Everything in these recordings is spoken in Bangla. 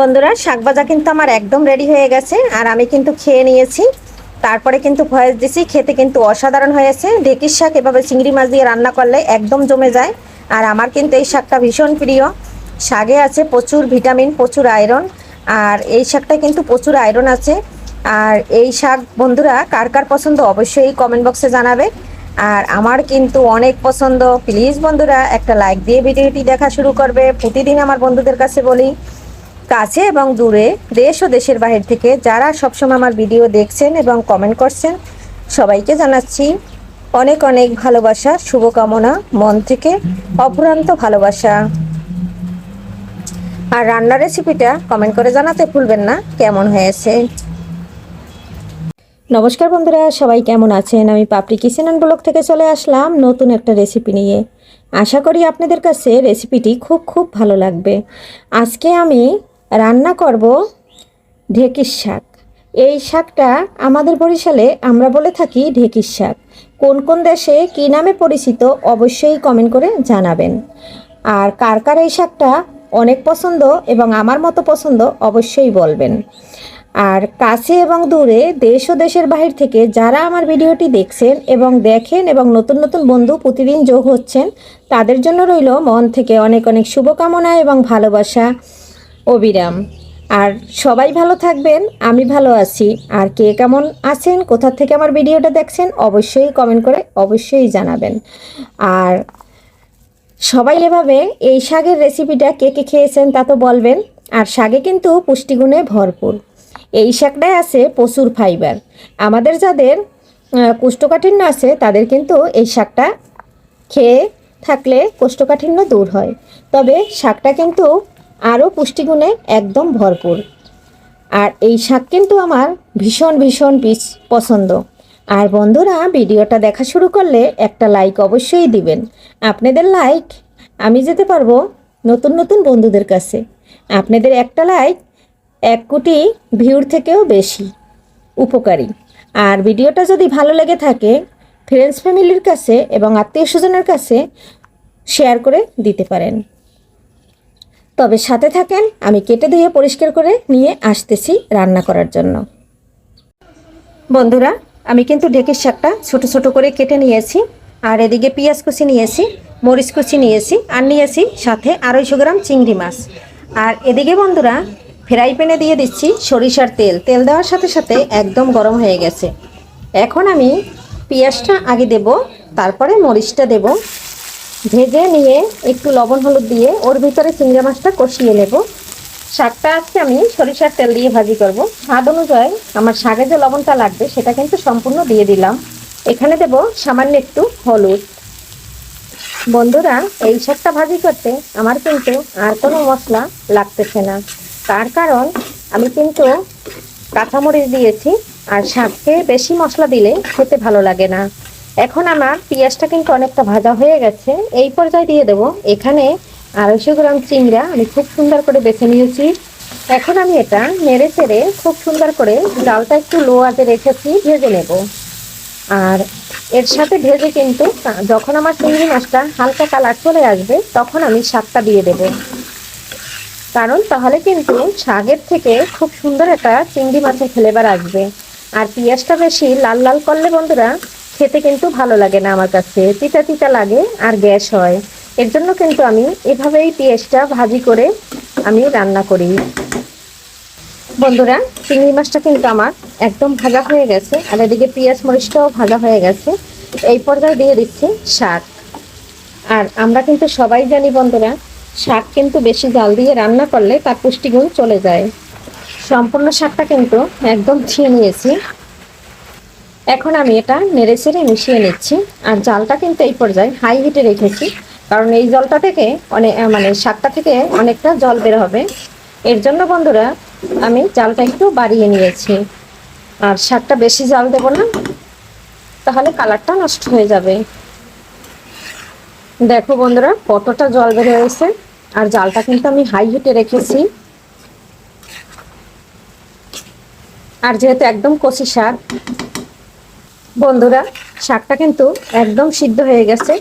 বন্ধুরা, শাক ভাজা কিন্তু আমার একদম রেডি হয়ে গেছে আর আমি কিন্তু খেয়ে নিয়েছি। তারপরে কিন্তু ভয়েস দিছি, খেতে কিন্তু অসাধারণ হয়েছে। ঢেকির শাক এভাবে চিংড়ি মাছ দিয়ে রান্না করলে একদম জমে যায়। আর আমার কিন্তু এই শাকটা ভীষণ প্রিয়। শাকে আছে প্রচুর ভিটামিন, প্রচুর আয়রন। আর এই শাকটা কিন্তু প্রচুর আয়রন আছে। আর এই শাক বন্ধুরা, কার কার পছন্দ অবশ্যই কমেন্ট বক্সে জানাবে। আর আমার কিন্তু অনেক পছন্দ। প্লিজ বন্ধুরা, একটা লাইক দিয়ে ভিডিওটি দেখা শুরু করবে। প্রতিদিন আমার বন্ধুদের কাছে বলি। কাছে এবং দূরে দেশ ও দেশের বাহির থেকে যারা সবসময় আমার ভিডিও দেখছেন এবং কমেন্ট করছেন, সবাইকে জানাচ্ছি অনেক অনেক ভালোবাসা, শুভকামনা, মন থেকে অফুরান্ত ভালোবাসা। আর রান্নার রেসিপিটা কমেন্ট করে জানাতে ভুলবেন না, কেমন হয়েছে? নমস্কার বন্ধুরা, সবাই কেমন আছেন? আমি পাপড়ি কিচেন অ্যান্ড ব্লগ থেকে চলে আসলাম নতুন একটা রেসিপি নিয়ে। আশা করি আপনাদের কাছে রেসিপিটি খুব খুব ভালো লাগবে। আজকে আমি রান্না করব ঢেকির শাক। এই শাকটা আমাদের বরিশালে আমরা বলে থাকি ঢেকির শাক। কোন কোন দেশে কী নামে পরিচিত অবশ্যই কমেন্ট করে জানাবেন। আর কার কার এই শাকটা অনেক পছন্দ এবং আমার মতো পছন্দ অবশ্যই বলবেন। আর কাছে এবং দূরে দেশ ও দেশের বাহির থেকে যারা আমার ভিডিওটি দেখছেন এবং দেখেন এবং নতুন নতুন বন্ধু প্রতিদিন যোগ হচ্ছেন, তাদের জন্য রইল মন থেকে অনেক অনেক শুভকামনা এবং ভালোবাসা। অবিরাম। আর সবাই ভালো থাকবেন, আমি ভালো আছি। আর কে কেমন আছেন, কোথা থেকে আমার ভিডিওটা দেখছেন, অবশ্যই কমেন্ট করে অবশ্যই জানাবেন। আর সবাই এভাবে এই শাকের রেসিপিটা কে কে খেয়েছেন তা তো বলবেন। আর শাকে কিন্তু পুষ্টিগুণে ভরপুর। এই শাকটায় আছে প্রচুর ফাইবার আমাদের যাদের কোষ্ঠকাঠিন্য আছে, তাদের কিন্তু এই শাকটা খেয়ে থাকলে কোষ্ঠকাঠিন্য দূর হয়। তবে শাকটা কিন্তু আরও পুষ্টিগুণে একদম ভরপুর। আর এই শাক কিন্তু আমার ভীষণ ভীষণ পছন্দ। আর বন্ধুরা, ভিডিওটা দেখা শুরু করলে একটা লাইক অবশ্যই দিবেন। আপনাদের লাইক আমি যেতে পারব নতুন নতুন বন্ধুদের কাছে। আপনাদের একটা লাইক এক কোটি ভিউর থেকেও বেশি উপকারী। আর ভিডিওটা যদি ভালো লেগে থাকে ফ্রেন্ডস ফ্যামিলির কাছে এবং আত্মীয় স্বজনের কাছে শেয়ার করে দিতে পারেন। তবে সাথে থাকেন, আমি কেটে ধুয়ে পরিষ্কার করে নিয়ে আসতেছি রান্না করার জন্য। বন্ধুরা, আমি কিন্তু ঢেকির শাকটা ছোট ছোট করে কেটে নিয়েছি, আর এদিকে পেঁয়াজ কুচি নিয়েছি, মরিচ কুচি নিয়েছি, আর নিয়েছি সাথে আড়াইশো গ্রাম চিংড়ি মাছ। আর এদিকে বন্ধুরা, ফ্রাই প্যানে দিয়ে দিচ্ছি সরিষার তেল। তেল দেওয়ার সাথে সাথে একদম গরম হয়ে গেছে। এখন আমি পেঁয়াজটা আগে দেব, তারপরে মরিচটা দেব ভেজে নিয়ে একটু লবণ হলুদ দিয়ে ওর ভিতরে চিংড়ি মাছটা কষিয়ে নেব। শাকটা আজকে আমি সরিষার তেল দিয়ে ভাজি করব। স্বাদ অনুযায়ী আমার শাকে যে লবণটা লাগবে সেটা কিন্তু সম্পূর্ণ দিয়ে দিলাম। এখানে দেব সামান্য একটু হলুদ। বন্ধুরা, এই শাকটা ভাজি করতে আমার কিন্তু আর কোনো মশলা লাগতেছে না। তার কারণ আমি কিন্তু কাঁচামরিচ দিয়েছি, আর শাককে বেশি মশলা দিলে খেতে ভালো লাগে না। এখন আমার পেঁয়াজটা কিন্তু অনেকটা ভাজা হয়ে গেছে। এই পর্যায়ে দিয়ে দেবো। এখানে আড়াইশো গ্রাম চিংড়া আমি খুব সুন্দর করে বেছে নিয়েছি। এখন আমি এটা নেড়ে চেড়ে খুব সুন্দর করে ডালটা একটু লো আতে রেখেছি ভেজে নেব। আর এর সাথে ভেজে কিন্তু যখন আমার চিংড়ি মাছটা হালকা কালার চলে আসবে, তখন আমি শাকটা দিয়ে দেব। কারণ তাহলে কিন্তু শাকের থেকে খুব সুন্দর একটা চিংড়ি মাছের ফ্লেভার আসবে। আর পেঁয়াজটা বেশি লাল লাল করলে বন্ধুরা খেতে কিন্তু ভালো লাগে না আমার কাছে। তিতা তিতা লাগে আর গ্যাস হয়। এর জন্য কিন্তু আমি এভাবেই পেঁয়াজটা ভাজি করে আমি রান্না করি। বন্ধুরা, চিংড়ি মাছটা কিন্তু আমার একদম ভাজা হয়ে গেছে আর এদিকে পেঁয়াজ মরিচটাও ভাজা হয়ে গেছে। এই পর্যায়ে দিয়ে দিচ্ছি শাক। আর আমরা কিন্তু সবাই জানি বন্ধুরা, শাক কিন্তু বেশি জাল দিয়ে রান্না করলে তার পুষ্টিগুণ চলে যায়। সম্পূর্ণ শাকটা কিন্তু একদম ছিঁয়ে নিয়েছি। এখন আমি এটা নেড়ে চেড়ে মিশিয়ে নিচ্ছি। আর জালটা কিন্তু এই পর্যায়ে হাই হিটে রেখেছি। কারণ এই জলটা থেকে অনেক মানে শাকটা থেকে অনেকটা জল বের হবে। এর জন্য বন্ধুরা, আমি জালটা একটু বাড়িয়ে নিয়েছি। আর শাকটা বেশি জাল দেব না, তাহলে কালারটা নষ্ট হয়ে যাবে। দেখো বন্ধুরা, কতটা জল বের হয়েছে। আর জালটা কিন্তু আমি হাই হিটে রেখেছি। আর যেহেতু একদম কচি শাক বন্ধুরা, শাকটা কিন্তু একদম সিদ্ধ হয়ে গেছে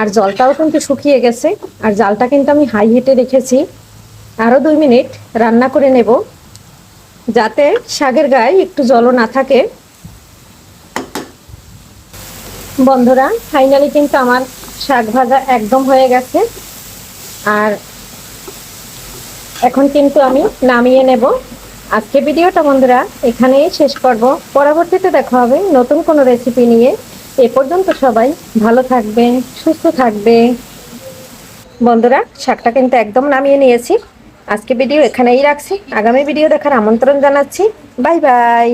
আর জলটাও কিন্তু শুকিয়ে গেছে। আর জালটা কিন্তু আমি হাই হিটে রেখেছি। আরও দুই মিনিট রান্না করে নেব যাতে শাকের গায়ে একটু জলও না থাকে। বন্ধুরা ফাইনালি কিন্তু আমার শাক ভাজা একদম হয়ে গেছে। আর এখন কিন্তু আমি নামিয়ে নেব। আজকে ভিডিওটা, বন্ধুরা, এখানেই শেষ করব। পরবর্তীতে দেখা হবে নতুন কোনো রেসিপি নিয়ে। এ পর্যন্ত সবাই ভালো থাকবে সুস্থ থাকবে বন্ধুরা, শাকটা কিন্তু একদম নামিয়ে নিয়েছি। আজকে ভিডিও এখানেই রাখছি। আগামী ভিডিও দেখার আমন্ত্রণ জানাচ্ছি। Bye bye.